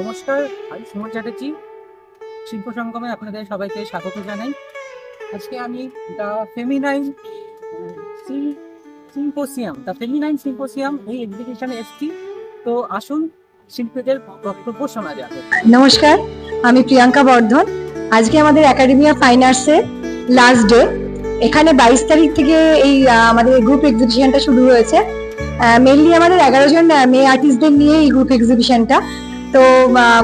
নমস্কার, আমি সুমন চ্যাটার্জি, শিল্প সঙ্গমে আপনাদের সবাইকে স্বাগত জানাই। আজকে আমি the feminine symposium, the feminine symposium এই এক্সিবিশনে এসছি। তো আসুন, শিল্পীদের বক্তব্য শোনা যাবে নমস্কার, আমি প্রিয়াঙ্কা বর্ধন। আজকে আমাদের একাডেমি অফ ফাইন আর্টসের লাস্ট ডে এখানে বাইশ তারিখ থেকে এই আমাদের গ্রুপ এক্সিবিশনটা শুরু হয়েছে। মেনলি আমাদের এগারো জন মেয়ে আর্টিস্টদের নিয়ে এই গ্রুপ এক্সিবিশনটা তো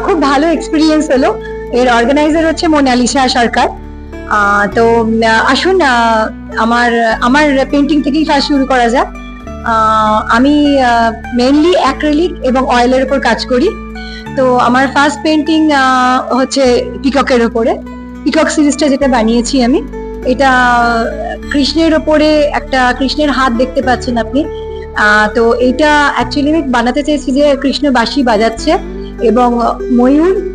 খুব ভালো এক্সপিরিয়েন্স হলো। এর অর্গানাইজার হচ্ছে মোনালিসা সরকার। তো আসুন আমার আমার পেন্টিং থেকেই ফার্স্ট শুরু করা যাক। আমি মেনলি অ্যাক্রেলিক এবং অয়েলের উপর কাজ করি। তো, আমার ফার্স্ট পেন্টিং হচ্ছে পিককের ওপরে পিকক সিরিজটা যেটা বানিয়েছি আমি। এটা, কৃষ্ণের ওপরে একটা, কৃষ্ণের হাত দেখতে পাচ্ছেন আপনি। তো এটা অ্যাকচুয়ালি আমি বানাতে চেয়েছি যে কৃষ্ণ বাঁশি বাজাচ্ছে। এবং ময়ূর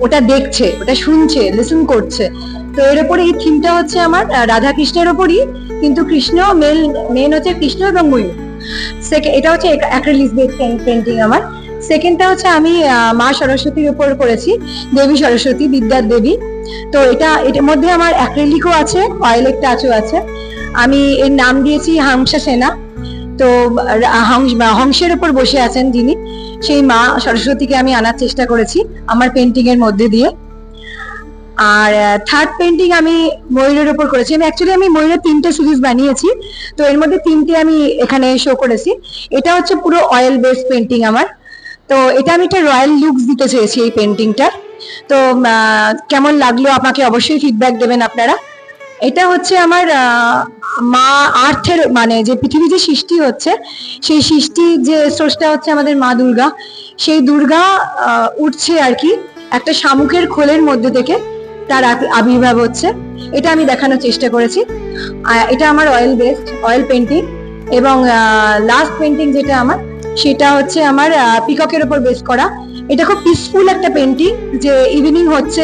ওটা দেখছে, ওটা শুনছে লিসন করছে। তো এর উপরে এই থিমটা হচ্ছে আমার রাধা কৃষ্ণের ওপরই, কিন্তু কৃষ্ণ মেন মেন হচ্ছে কৃষ্ণ এবং ময়ূর। সেকে- এটা হচ্ছে অ্যাক্রিলিক বেস পেন্টিং আমার। সেকেন্ডটা হচ্ছে আমি মা সরস্বতীর উপর করেছি, দেবী সরস্বতী, বিদ্যার দেবী। তো এটা, এটার মধ্যে আমার অ্যাক্রিলিকও আছে অয়েলের টাচও আছে। আমি এর নাম দিয়েছি হাংসা সেনা। তো হংস হংসের উপর বসে আছেন যিনি। সেই মা সরস্বতীকে আমি আনার চেষ্টা করেছি আমার পেন্টিং এর মধ্যে দিয়ে। আর থার্ড পেন্টিং আমি ময়ূরের উপর করেছি। আমি অ্যাকচুয়ালি আমি ময়ূরের তিনটে সিরিজ বানিয়েছি। তো এর মধ্যে তিনটে আমি এখানে শো করেছি। এটা হচ্ছে পুরো অয়েল বেস পেন্টিং আমার। তো এটা আমি একটা রয়্যাল লুকস দিতে চেয়েছি এই পেন্টিংটা তো কেমন লাগল আমাকে অবশ্যই ফিডব্যাক দেবেন আপনারা। এটা হচ্ছে আমার মা আর্থের মানে যে পৃথিবী যে সৃষ্টি হচ্ছে, সেই সৃষ্টি যে স্রষ্টা হচ্ছে আমাদের মা দুর্গা, সেই দুর্গা উঠছে আর কি একটা শামুকের খোলের মধ্যে থেকে তার আবির- আবির্ভাব হচ্ছে। এটা আমি দেখানোর চেষ্টা করেছি। এটা আমার অয়েল বেসড অয়েল পেন্টিং এবং লাস্ট পেন্টিং যেটা আমার, সেটা হচ্ছে আমার পিককের উপর বেস করা। এটা খুব পিসফুল একটা পেন্টিং যে ইভিনিং হচ্ছে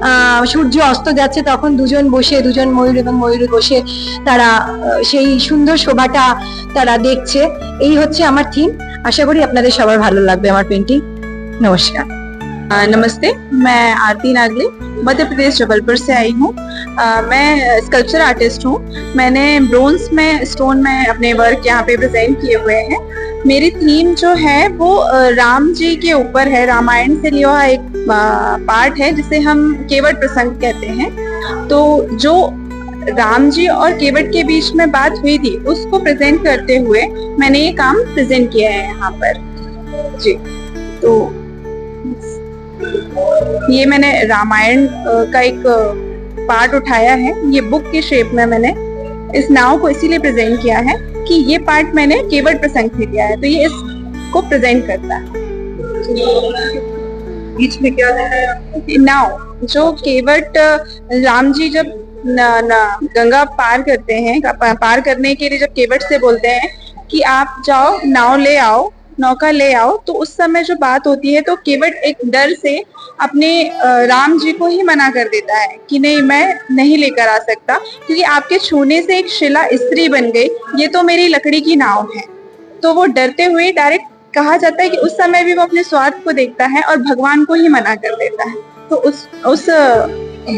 আহ, সূর্য অস্ত যাচ্ছে তখন দুজন বসে দুজন ময়ূর এবং ময়ূরে বসে তারা আহ, সেই সুন্দর শোভাটা তারা দেখছে এই হচ্ছে আমার থিম আশা করি আপনাদের সবার ভালো লাগবে আমার পেন্টিং নমস্কার अ, नमस्ते मैं आरती नागले मध्य प्रदेश जबलपुर से आई हूँ अ, मैं स्कल्पचर आर्टिस्ट हूँ मैंने ब्रोंज में स्टोन में अपने वर्क यहाँ पे प्रेजेंट किए हुए हैं मेरी थीम जो है वो राम जी के ऊपर है। रामायण से लिया एक पार्ट है जिसे हम केवट प्रसंग कहते हैं। तो जो राम जी और केवट के बीच में बात हुई थी, उसको प्रेजेंट करते हुए मैंने ये काम प्रेजेंट किया है यहाँ पर। जी। तो ये मैंने रामायण का एक पार्ट उठाया है। ये बुक के शेप में मैंने इस नाव को इसीलिए प्रेजेंट किया है कि ये पार्ट मैंने केवट प्रसंग से लिया है तो ये इसको प्रेजेंट करता है। बीच में क्या नाउ जो केवट राम जी जब न, न, गंगा पार करते हैं पार करने के लिए जब केवट से बोलते हैं कि आप जाओ नाव ले आओ नौका ले आओ। तो उस समय जो बात होती है तो केवट एक डर से अपने राम जी को ही मना कर देता है कि नहीं, मैं नहीं लेकर आ सकता। क्योंकि आपके छूने से एक शिला स्त्री बन गई। ये तो मेरी लकड़ी की नाव है। तो वो डरते हुए डायरेक्ट कहा जाता है कि उस समय भी वो अपने स्वार्थ को देखता है और भगवान को ही मना कर देता है। तो उस उस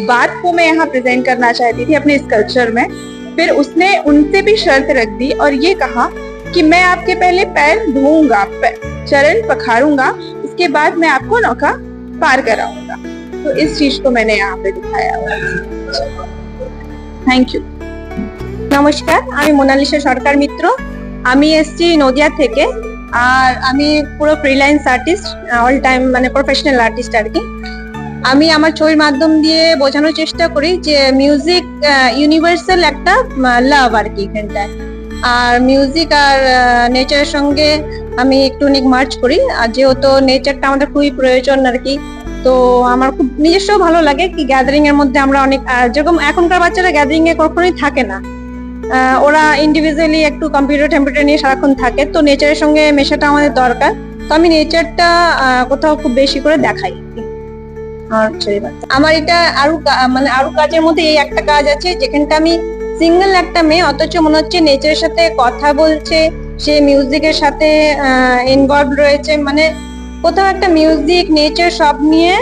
बात को मैं यहाँ प्रेजेंट करना चाहती थी अपने इस कल्चर में। फिर उसने उनसे भी शर्त रख दी और ये कहा कि मैं आपके पहले पैर धोऊंगा पै- चरण पखारूंगा इसके बाद मैं आपको नौका पार कराऊंगा तो इस चीज को मैंने यहाँ पे दिखाया थैंक यू নমস্কার আমি মোনালিসা সরকার মিত্র আমি এসছি নদিয়া থেকে আর আমি পুরো ফ্রিল্যান্স আর্টিস্ট অল টাইম মানে প্রফেশনাল আর্টিস্ট আর কি আমি আমার ছবির মাধ্যম দিয়ে বোঝানোর চেষ্টা করি যে মিউজিক ইউনিভার্সাল একটা লাভ আর কি এখানটায় আর মিউজিক আর নেচারের সঙ্গে আমি একটু মার্চ করি। আর যেহেতু নেচারটা আমাদের খুবই প্রয়োজন আর কি, তো আমার খুব নিজস্ব ভালো লাগে কি গ্যাদারিং এর মধ্যে আমরা অনেক যেরকম এখনকার বাচ্চারা গ্যাদারিং এ কখনোই থাকে না। ওরা ইন্ডিভিজুয়ালি একটু কম্পিউটার টম্পিউটার নিয়ে সারাক্ষণ থাকে, তো নেচারের সঙ্গে মেশাটা আমাদের দরকার। তো আমি নেচারটা কোথাও খুব বেশি করে দেখাই। আমার এটা আরও মানে আরও কাজের মধ্যে এই একটা কাজ আছে, যেখানটা আমি সিঙ্গেল একটা মেয়ে, অথচ মনে হচ্ছে নেচারের সাথে কথা বলছে, সে মিউজিকের সাথে ইনভলভ রয়েছে। মানে কোথাও একটা মিউজিক নেচার সব নিয়ে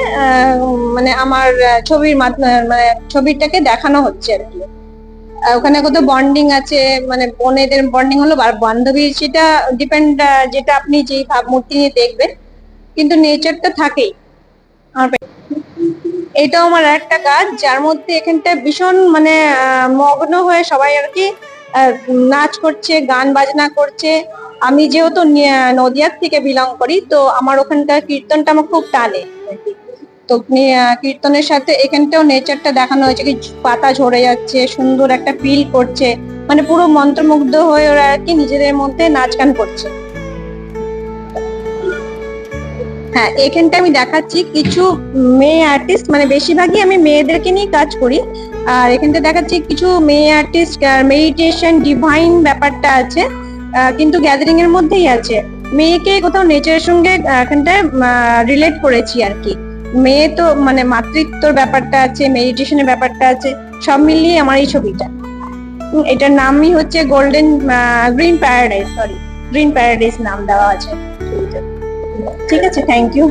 মানে আমার ছবির মানে ছবিটাকে দেখানো হচ্ছে আর কি। ওখানে কত বন্ডিং আছে মানে বোনেদের বন্ডিং হলো বান্ধবী সেটা ডিপেন্ড যেটা আপনি যেই ভাবমূর্তি নিয়ে দেখবেন, কিন্তু নেচারটা থাকেই। আমার এটাও আমার একটা কাজ, যার মধ্যে এখানটা ভীষণ মানে মগ্ন হয়ে সবাই আর কি নাচ করছে, গান বাজনা করছে। আমি যেহেতু নদিয়ার থেকে বিলং করি, তো আমার ওখানকার কীর্তনটা আমার খুব টানে। তো কীর্তনের সাথে এখানটাও নেচারটা দেখানো হয়েছে কি, পাতা ঝরে যাচ্ছে, সুন্দর একটা ফিল করছে। মানে পুরো মন্ত্রমুগ্ধ হয়ে ওরা আর কি নিজেদের মধ্যে নাচ গান করছে। হ্যাঁ এখানটা আমি দেখাচ্ছি। কিছু মেয়ে আর্টিস্ট মানে বেশিরভাগই আমি মেয়েদেরকে নিয়ে কাজ করি। আর এখানটা দেখাচ্ছি কিছু মেয়ে আর্টিস্ট মেডিটেশন ডিভাইন ব্যাপারটা আছে কিন্তু গ্যাদারিং এর মধ্যেই আছে। মেয়েকে কোথাও নেচারের সঙ্গে এখানটায় রিলেট করেছি আর কি। মেয়ে তো মানে মাতৃত্বর ব্যাপারটা আছে মেডিটেশনের ব্যাপারটা আছে, সব মিলিয়ে আমার এই ছবিটা। এটার নামই হচ্ছে golden green paradise sorry green paradise নাম দেওয়া আছে ছবিটার। ঠিক আছে থ্যাংক ইউ